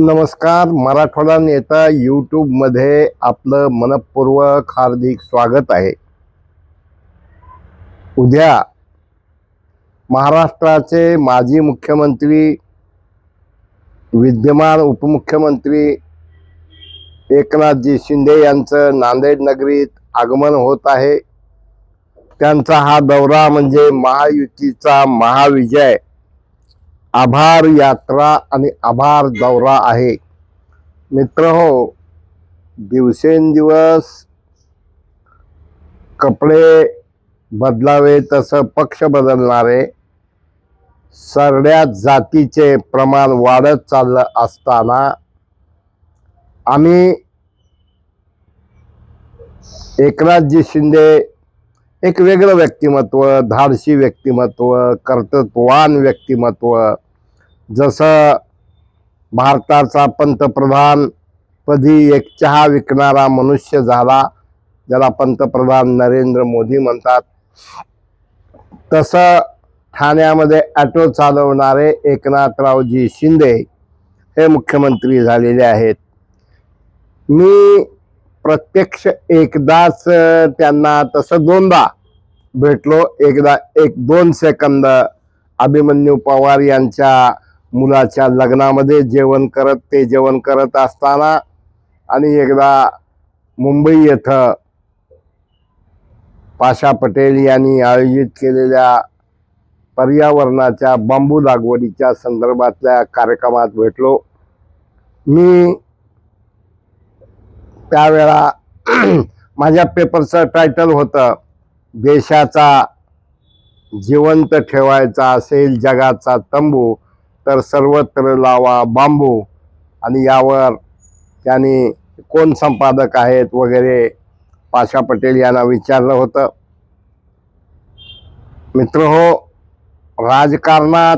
नमस्कार मराठवाडा नेता यूट्यूबमध्ये आपलं मनपूर्वक हार्दिक स्वागत आहे. उद्या महाराष्ट्राचे माजी मुख्यमंत्री विद्यमान उपमुख्यमंत्री एकनाथजी शिंदे यांचं नांदेड नगरीत आगमन होत आहे. त्यांचा हा दौरा म्हणजे महायुतीचा महाविजय. आभार यात्रा आणि आभार दौरा आहे. मित्र हो दिवसेंदिवस कपडे बदलावे तसं पक्ष बदलणारे सरड्या जातीचे प्रमाण वाढत चाललं असताना आम्ही एकनाथजी शिंदे एक वेगळं व्यक्तिमत्व धाडसी व्यक्तिमत्व कर्तृत्ववान व्यक्तिमत्व. जसं भारताचा पंतप्रधान पदी एक चहा विकणारा मनुष्य झाला ज्याला पंतप्रधान नरेंद्र मोदी म्हणतात. तसं ठाण्यामध्ये ॲटो चालवणारे एकनाथरावजी शिंदे हे मुख्यमंत्री झालेले आहेत. मी प्रत्यक्ष एकदाच त्यांना तसं दोनदा भेटलो. एकदा एक दोन सेकंद अभिमन्यू पवार यांच्या मुलाच्या लग्नामध्ये जेवण करत ते जेवण करत असताना आणि एकदा मुंबई येथं पाशा पटेल यांनी आयोजित केलेल्या पर्यावरणाच्या बांबू लागवडीच्या संदर्भातल्या कार्यक्रमात भेटलो. मी त्यावेळा माझ्या पेपरचं टायटल होतं देशाचा जिवंत ठेवायचा असेल जगाचा तंबू तर सर्वत्र लावा बांबू. आणि यावर त्यांनी कोण संपादक आहेत वगैरे पाशा पटेल यांना विचारलं होतं. मित्र हो राजकारणात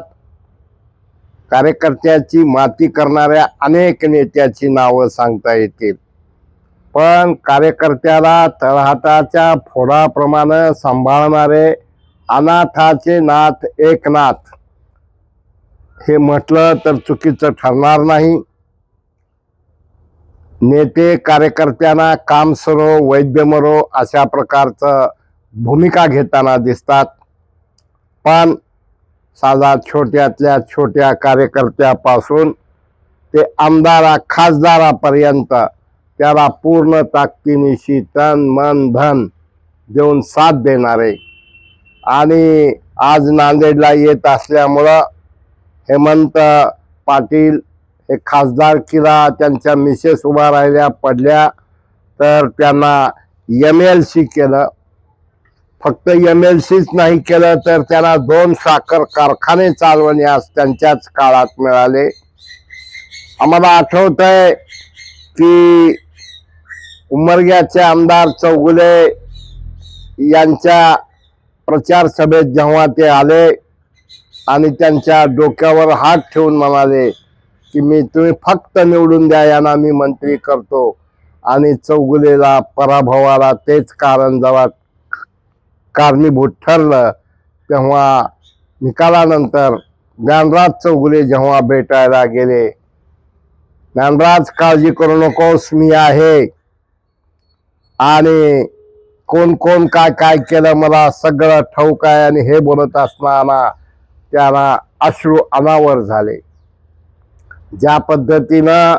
कार्यकर्त्याची माती करणाऱ्या अनेक नेत्याची नावं सांगता येतील. पण कार्यकर्त्याला तळहाताच्या फोडाप्रमाणे सांभाळणारे अनाथाचे नाथ एकनाथ. हे म्हटलं तर चुकीचं ठरणार नाही. नेते कार्यकर्त्यांना काम सरो वैद्य मरो अशा प्रकारचं भूमिका घेताना दिसतात. पण साधा छोट्यातल्या छोट्या कार्यकर्त्यापासून ते आमदारा खासदारापर्यंत त्याला पूर्ण ताकदीनिशी तन मन धन देऊन साथ देणारे. आणि आज नांदेडला येत असल्यामुळं हेमंत पाटील हे खासदार किला त्यांच्या मिसेस उभा राहिल्या पडल्या. तर त्यांना एम एल सी केलं. फक्त एम एल सीच नाही केलं तर त्यांना दोन साखर कारखाने चालवण्यास त्यांच्याच काळात मिळाले. आम्हाला आठवत आहे की उमरग्याचे आमदार चौगुले यांच्या प्रचार सभेत जेव्हा ते आले आणि त्यांच्या डोक्यावर हात ठेवून म्हणाले की मी तुम्ही फक्त निवडून द्या यांना मी मंत्री करतो. आणि चौगुलेला पराभवाला तेच कारण जेव्हा कारणीभूत ठरलं तेव्हा निकालानंतर ज्ञानराज चौगुले जेव्हा भेटायला गेले ज्ञानराज काळजी करू नकोस मी आहे. आणि कोण कोण काय काय केलं मला सगळं ठाऊक आहे आणि हे बोलत असताना त्याला अश्रू अनावर झाले. ज्या पद्धतीनं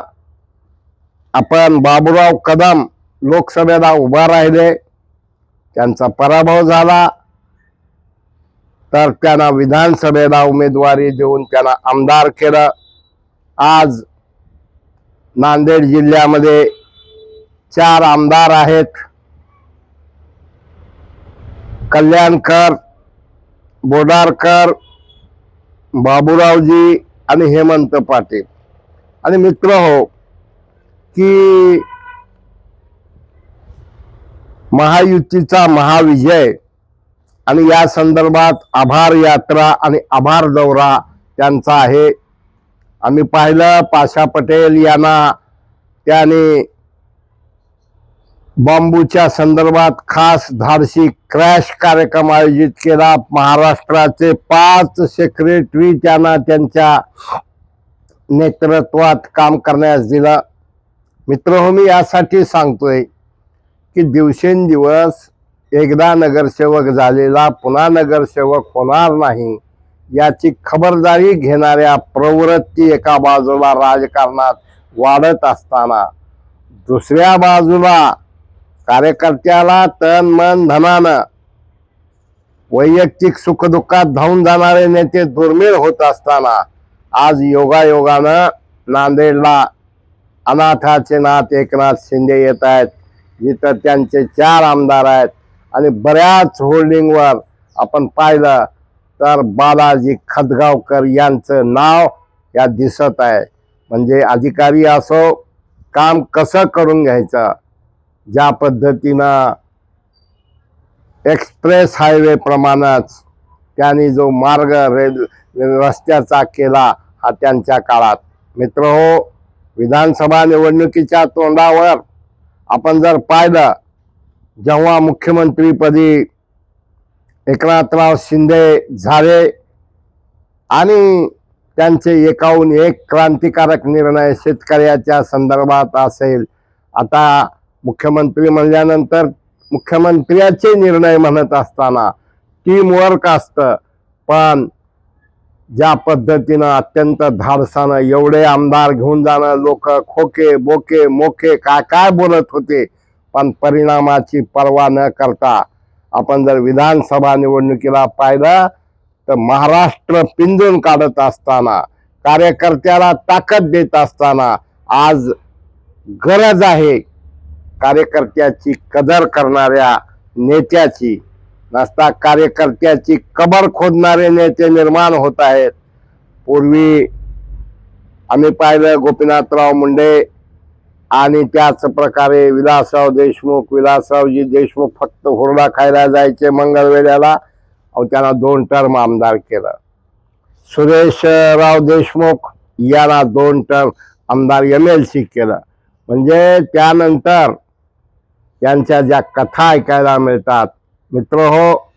आपण बाबूराव कदम लोकसभेला उभा राहिले त्यांचा पराभव झाला. तर त्यांना विधानसभेला उमेदवारी देऊन त्यांना आमदार केलं. आज नांदेड जिल्ह्यामध्ये चार आमदार आहेत. कल्याणकर बोडारकर बाबूरावजी आणि हेमंत पाटील. आणि मित्र हो की महायुतीचा महाविजय आणि या संदर्भात आभार यात्रा आणि आभार दौरा त्यांचा आहे. आम्ही पाहिलं पाशा पटेल यांना त्याने बांबूच्या संदर्भात खास धाडसी क्रॅश कार्यक्रम आयोजित केला. महाराष्ट्राचे पाच सेक्रेटरी त्यांना त्यांच्या नेतृत्वात काम करण्यास दिलं. मित्र हो मी यासाठी सांगतोय की दिवसेंदिवस एकदा नगरसेवक झालेला पुन्हा नगरसेवक होणार नाही याची खबरदारी घेणाऱ्या प्रवृत्ती एका बाजूला राजकारणात वाढत असताना दुसऱ्या बाजूला कार्यकर्त्याला तन मन धनानं वैयक्तिक सुखदुःखात धावून जाणारे नेते दुर्मिळ होत असताना आज योगायोगानं नांदेडला अनाथाचे नाथ एकनाथ शिंदे येत आहेत. जिथं त्यांचे चार आमदार आहेत. आणि बऱ्याच होल्डिंगवर आपण पाहिलं तर बालाजी खदगावकर यांचं नाव या दिसत आहे. म्हणजे अधिकारी असो काम कसं करून घ्यायचं? ज्या पद्धतीनं एक्सप्रेस हायवे प्रमाणच त्यांनी जो मार्ग रेल रस्त्याचा केला हा त्यांच्या काळात. मित्र हो विधानसभा निवडणुकीच्या तोंडावर आपण जर पाहिलं जेव्हा मुख्यमंत्रीपदी एकनाथराव शिंदे झाले आणि त्यांचे एकाहून एक क्रांतिकारक निर्णय शेतकऱ्याच्या संदर्भात असेल आता मुख्यमंत्री म्हणल्यानंतर मुख्यमंत्र्याचे निर्णय म्हणत असताना टीमवर्क असतं. पण ज्या पद्धतीनं अत्यंत धाडसानं एवढे आमदार घेऊन जाणं लोक खोके बोके मोके काय काय बोलत होते पण परिणामाची पर्वा न करता आपण जर विधानसभा निवडणुकीला पाहिलं तर महाराष्ट्र पिंजून काढत असताना कार्यकर्त्याला ताकद देत असताना आज गरज आहे कार्यकर्त्याची कदर करणाऱ्या नेत्याची नसता कार्यकर्त्याची कबर खोदणारे नेते निर्माण होत आहेत. पूर्वी आम्ही पाहिलं गोपीनाथराव मुंडे आणि त्याच प्रकारे विलासराव देशमुख विलासरावजी देशमुख फक्त हुरडा खायला जायचे मंगळवेड्याला अहो त्यांना दोन टर्म आमदार केलं. सुरेशराव देशमुख यांना दोन टर्म आमदार एम एल सी केलं. म्हणजे त्यानंतर त्यांच्या ज्या कथा ऐकायला मिळतात. मित्र हो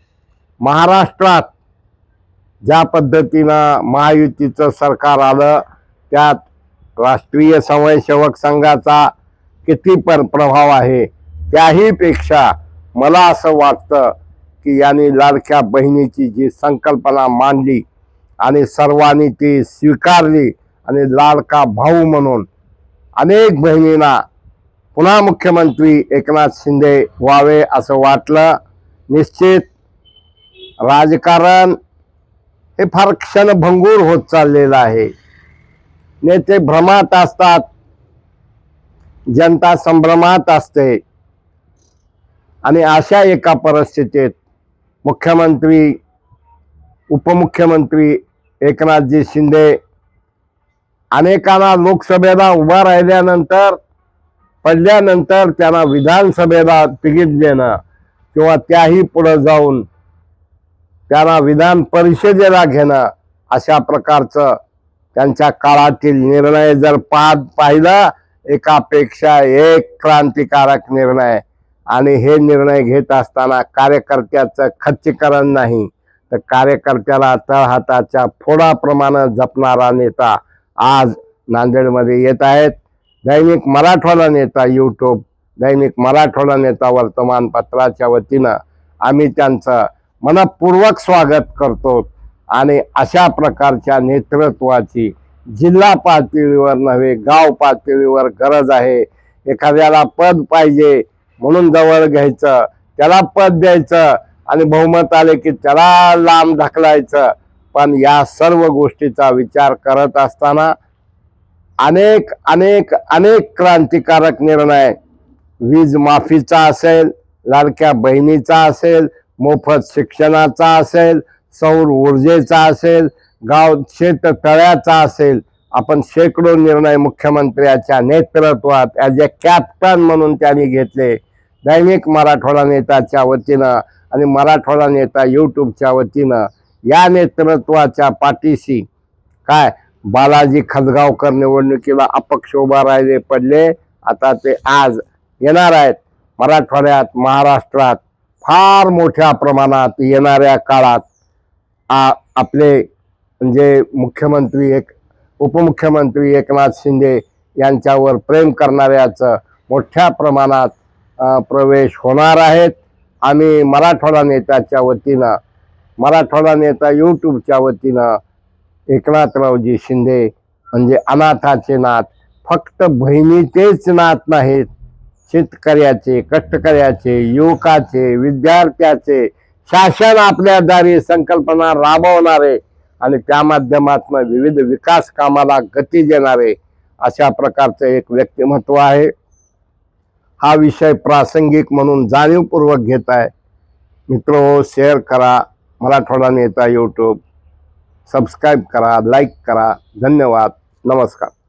महाराष्ट्रात ज्या पद्धतीनं महायुतीचं सरकार आलं त्यात राष्ट्रीय स्वयंसेवक संघाचा किती पण प्रभाव आहे त्याहीपेक्षा मला असं वाटतं की यांनी लाडक्या बहिणीची जी संकल्पना मांडली आणि सर्वांनी ती स्वीकारली आणि लाडका भाऊ म्हणून अनेक बहिणींना पुन्हा मुख्यमंत्री एकनाथ शिंदे व्हावे असं वाटलं निश्चित राजकारण हे फार क्षणभंगूर होत चाललेलं आहे. नेते भ्रमात असतात जनता संभ्रमात असते. आणि अशा एका परिस्थितीत मुख्यमंत्री उपमुख्यमंत्री एकनाथजी शिंदे अनेकांना लोकसभेला उभा राहिल्यानंतर पडल्यानंतर त्यांना विधानसभेला तिकीट देणं किंवा त्याही पुढं जाऊन त्यांना विधान परिषदेला घेणं अशा प्रकारचं त्यांच्या काळातील निर्णय जर पाहत पाहिलं एकापेक्षा एक क्रांतिकारक निर्णय. आणि हे निर्णय घेत असताना कार्यकर्त्याचं खच्चीकरण नाही तर कार्यकर्त्याला तळहाताच्या फोडाप्रमाणे जपणारा नेता आज नांदेडमध्ये येत आहेत. दैनिक मराठवाडा नेता यूट्यूब दैनिक मराठवाडा नेता वर्तमानपत्राच्या वतीनं आम्ही त्यांचं मनपूर्वक स्वागत करतो आणि अशा प्रकारच्या नेतृत्वाची जिल्हा पातळीवर नव्हे गाव पातळीवर गरज आहे. एखाद्याला पद पाहिजे म्हणून जवळ घ्यायचं त्याला पद द्यायचं आणि बहुमत आले की त्याला लांब ढकलायचं. पण या सर्व गोष्टीचा विचार करत असताना अनेक अनेक अनेक क्रांतिकारक निर्णय. वीज माफीचा असेल लाडक्या बहिणीचा असेल मोफत शिक्षणाचा असेल सौर ऊर्जेचा असेल गाव शेत तळ्याचा असेल. आपण शेकडो निर्णय मुख्यमंत्र्याच्या नेतृत्वात ॲज अ कॅप्टन म्हणून त्यांनी घेतले. दैनिक मराठवाडा नेताच्या वतीनं आणि मराठवाडा नेता यूट्यूबच्या वतीनं या नेतृत्वाच्या पाठीशी काय? बालाजी खदगावकर निवडणुकीला अपक्ष उभा राहिले पडले. आता ते आज येणार आहेत. मराठवाड्यात महाराष्ट्रात फार मोठ्या प्रमाणात येणाऱ्या काळात आ आपले म्हणजे मुख्यमंत्री एक उपमुख्यमंत्री एकनाथ शिंदे यांच्यावर प्रेम करणाऱ्याचं मोठ्या प्रमाणात प्रवेश होणार आहेत. आम्ही मराठवाडा नेत्याच्या वतीनं मराठवाडा नेता यूट्यूबच्या वतीनं एकनाथरावजी शिंदे म्हणजे अनाथाचे नाथ फक्त बहिणीचेच नाथ नाहीत. शेतकऱ्याचे कष्टकऱ्याचे युवकाचे विद्यार्थ्याचे शासन आपल्या दारी संकल्पना राबवणारे आणि त्या माध्यमातून विविध विकास कामाला गती देणारे अशा प्रकारचं एक व्यक्तिमत्व आहे. हा विषय प्रासंगिक म्हणून जाणीवपूर्वक घेत आहे. मित्र शेअर करा. मराठवाडा नेता यूट्यूब सबस्क्राईब करा लाईक करा. धन्यवाद. नमस्कार.